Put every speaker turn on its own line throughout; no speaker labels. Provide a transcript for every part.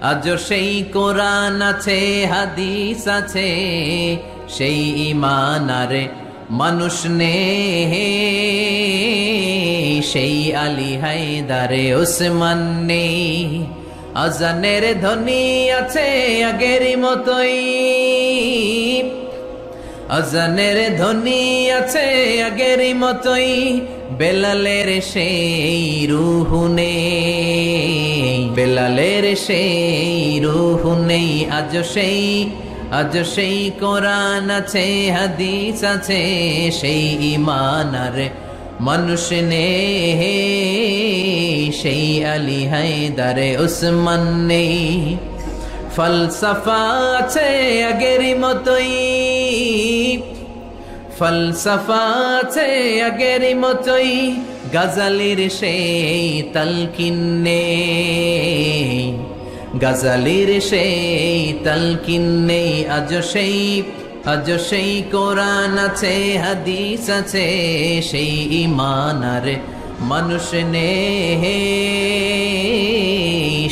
আজ সেই কোরআন আছে, হাদিস আছে, সেই ইমান আরে মানুষ নে সেই আলী হায়দারে ওসমান নে আজানের ধনী আছে আগের মতোই। আজানের ধ্বনি আছে আগের মতোই, বেলালের সেই রুহু নেই। বেলালের সেই রুহু নেই, আজ সেই আজ সেই কোরআন আছে, হাদিস আছে, সেই ইমান আর মানুষ নে সেই আলী হায়দারে উসমান নেই। ফলসফা আছে আগের মতোই। ফলসফা আছে আগের মতোই, গাজালির সেই তালকিন্নে। গাজালির সেই তালকিন্নে, আজ সেই আজ সেই কোরআন আছে, হাদিস আছে, সেই ইমান মানুষ নে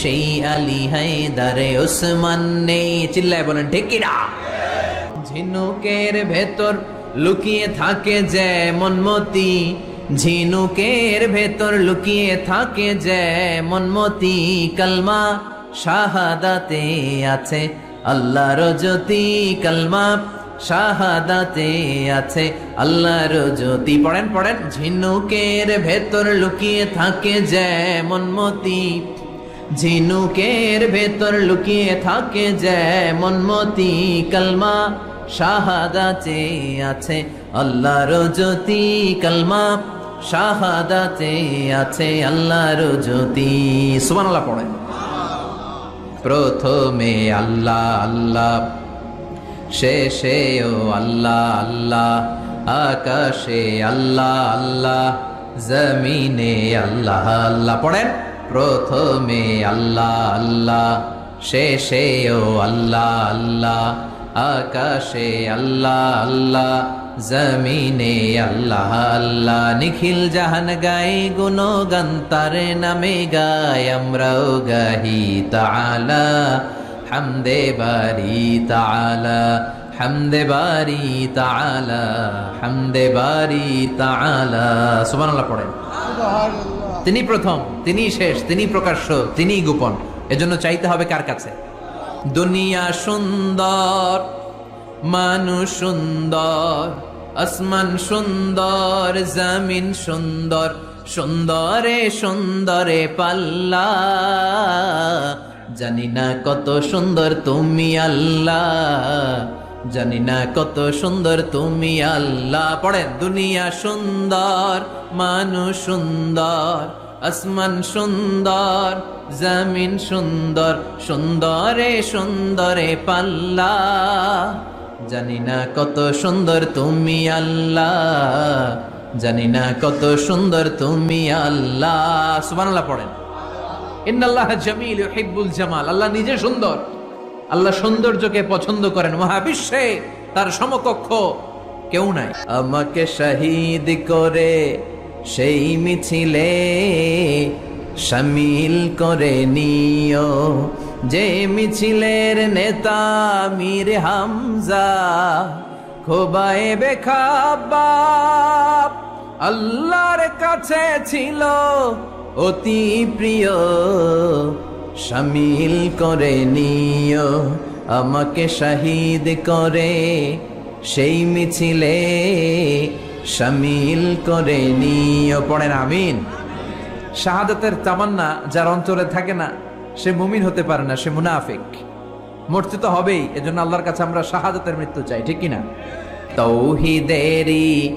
সেই আলী হায়দারে ওসমান নেই চিল্লায় বলেন ঢেকিরা ঝিনুকের ভেতর লুকিয়ে থাকে যেমন মতি ঝিনুকের ভেতর লুকিয়ে থাকে যেমন মতি কালমা শাহাদাতে আছে আল্লাহর জ্যোতি কালমা শাহাদাতে আছে আল্লাহর জ্যোতি। পড়েন পড়েন। ঝিনুকের ভেতর লুকিয়ে থাকে যেমন মতি। ঝিনুকের ভেতর লুকিয়ে থাকে যেমন মতি। কালমা শাহাদাতে আছে আল্লাহর জ্যোতি। কালমা শাহাদাতে আছে আল্লাহর জ্যোতি। সুবহানাল্লাহ পড়েন। প্রথমে আল্লাহ আল্লাহ। শেষে ও আল্লাহ আল্লাহ, আকাশে আল্লাহ আল্লাহ, জমিনে আল্লাহ আল্লাহ। পড়েন? প্রথমে আল্লাহ আল্লাহ, শেষে ও আল্লাহ আল্লাহ, আকাশে আল্লাহ আল্লাহ, জমিনে আল্লাহ আল্লাহ। নিখিল জাহান গাই গুণগান, তার নামে গায় আমরাও গাহি তাআলা। হামদে বারি তালা হামদে বারি তালা হামদে বারি তাআলা। সুবহানাল্লাহ পড়েন। তিনি প্রথম তিনি শেষ তিনি প্রকাশ্য তিনি গোপন। এজন্য চাইতে হবে কার কাছে? দুনিয়া সুন্দর মানুষ সুন্দর আসমান সুন্দর জমিন সুন্দর সুন্দরে সুন্দরে পাল্লা। জানি না কত সুন্দর তুমি আল্লাহ। জানি না কত সুন্দর তুমি আল্লাহ। পড়েন, দুনিয়া সুন্দর, মানুষ সুন্দর, আসমান সুন্দর, জমিন সুন্দর, সুন্দরে সুন্দরে পাল্লা। জানি না কত সুন্দর তুমি আল্লাহ। জানি না কত সুন্দর তুমি আল্লাহ। সুবহানাল্লাহ পড়েন। ইন্নাল্লাহ জামিল ইউহিব্বুল জামাল। আল্লাহ নিজে সুন্দর। আল্লাহ সৌন্দর্যকে পছন্দ করেন। মহাবিশ্বে তার সমকক্ষ কেউ নাই। আমাকে শহীদ করে সেই মিছিলে শামিল করে নিও। যে মিছিলের নেতা মীর হামজা, খোবায়ে বেখাবাব আল্লাহর কাছে ছিল অতি প্রিয়। শামিল করে নিও, আমাকে শহীদ করে। সেই মিছিলে শামিল করে নিও। পড়েন আমিন। শাহাদাতের তামান্না যার অন্তরে থাকে না, সে মুমিন হতে পারে না, সে মুনাফিক। মরতে তো হবেই, এজন্য আল্লাহর কাছে আমরা শাহাদাতের মৃত্যু চাই, ঠিক কিনা? তৌহিদেরি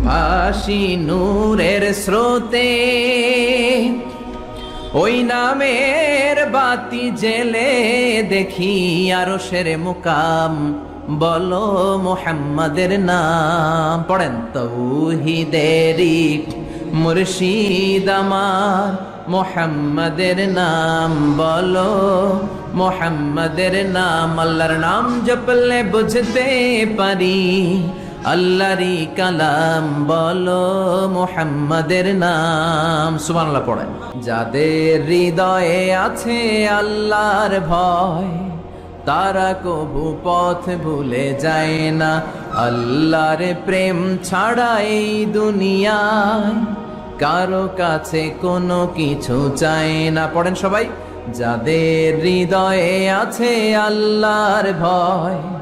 ভাসি নূরের স্রোতে। ওই নামের বাতি জেলে দেখি আরও সেরে মুকাম। বলো মোহাম্মদের নাম, পড়েন তৌহিদেরি মুর্শিদ আমার মোহাম্মদের নাম, বলো মোহাম্মদের নাম। আল্লাহর নাম জপলে বুঝতে পারি। আল্লাহরি কালাম বলো মোহাম্মদের নাম। সুবহানাল্লাহ পড়েন যাদের হৃদয়ে আছে আল্লাহর ভয়, তারা কবু পথ ভুলে যায় না। আল্লাহর প্রেম ছাড়া এই দুনিয়ায় কারও কাছে কোনো কিছু চায় না। পড়েন সবাই। যাদের হৃদয়ে আছে আল্লাহর ভয়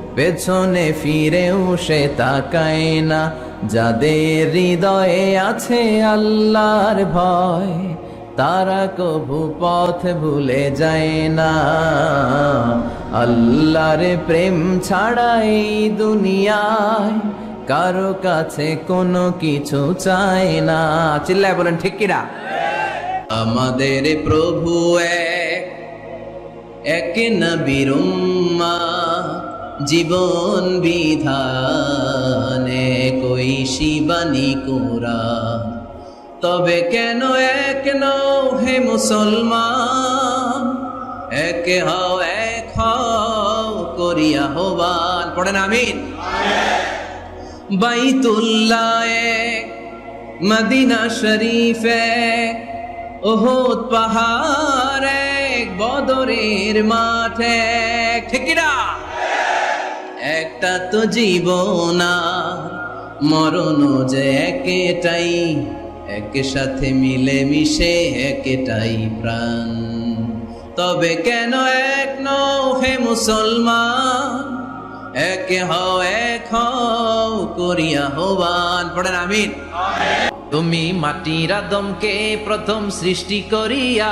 পেছনে ফিরেও সে তাকায় না। যাদের হৃদয়ে আছে আল্লাহর ভয়, তারা কভু পথ ভুলে যায় না। আল্লাহর প্রেম ছাড়া এই দুনিয়ায় কারও কাছে কোনো কিছু চায় না। চিল্লায় বলেন, ঠিক কিনা? আমাদের প্রভু এক এক নবীর জীবন বিধানে কই শিবানী কোরা তবে কেন এক নও হে মুসলমান? এক হও এক হও করিয়া হবান পড়েন, আমিন। বাইতুল্লাহ, মদিনা শরীফ এক ওহদ পাহাড় এক বদরের মাঠে। এক ঠিক কি না একটা তো জীবনা মরণ যে একটাই এক সাথে মিলে মিশে একটাই প্রাণ। তবে কেন এক নও হে মুসলমান? এক হও এক হও করিয়া হবান পড়েন আমিন। তুমি মাটির আদমকে প্রথম সৃষ্টি করিয়া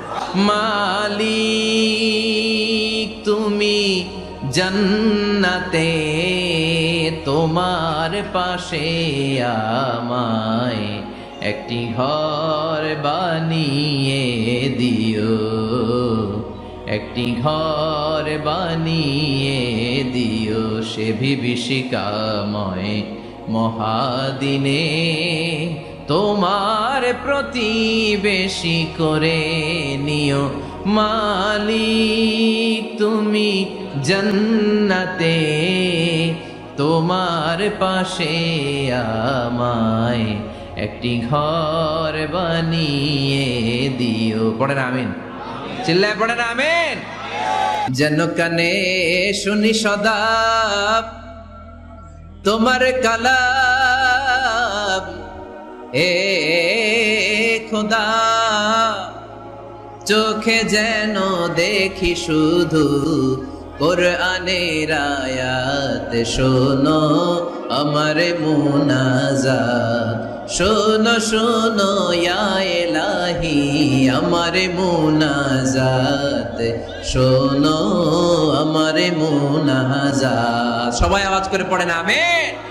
মালিক, তুমি জান্নাতে তোমার পাশে আমায় একটি ঘর বানিয়ে দিও। একটি ঘর বানিয়ে দিও সে বিভীষিকাময় মহাদিনে। তোমার প্রতি প্রতিবেশী করে নিও। মালিক, তুমি জন্নতে, তোমার পাশে আমায় একটি ঘর বানিয়ে দিও। পড়েন আমিন। চিল্লায় পড়েন আমিন। যেন কানে শুনি সদা, তোমার কালাম এ খোদা, চোখে যেন দেখি শুধু কোরআনের আয়াত। শোনো আমার মুনাজাত, শোনো শোনো এলাহি আমার মুনাজাত। শোনো আমার মুনাজাত। সবাই আওয়াজ করে পড়ে না আমেন।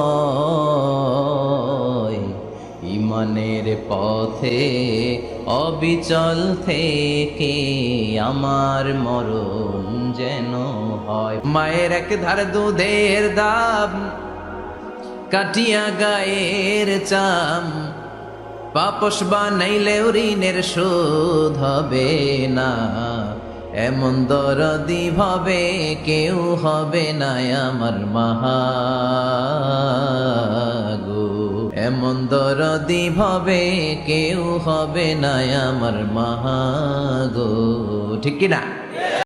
পথে অবিচল থেকে আমার মরণ যেন হয়।
মায়ের এক ধারে দুধের দাম, কাটিয়া গায়ের চাম। পাপস বানাইলে ঋণের শোধ হবে না। এমন দরদি ভাবে কেউ হবে না আমার মাহাগো এমন দরদি ভাবে কেউ হবে না আমার মাহাগো ঠিক কিনা?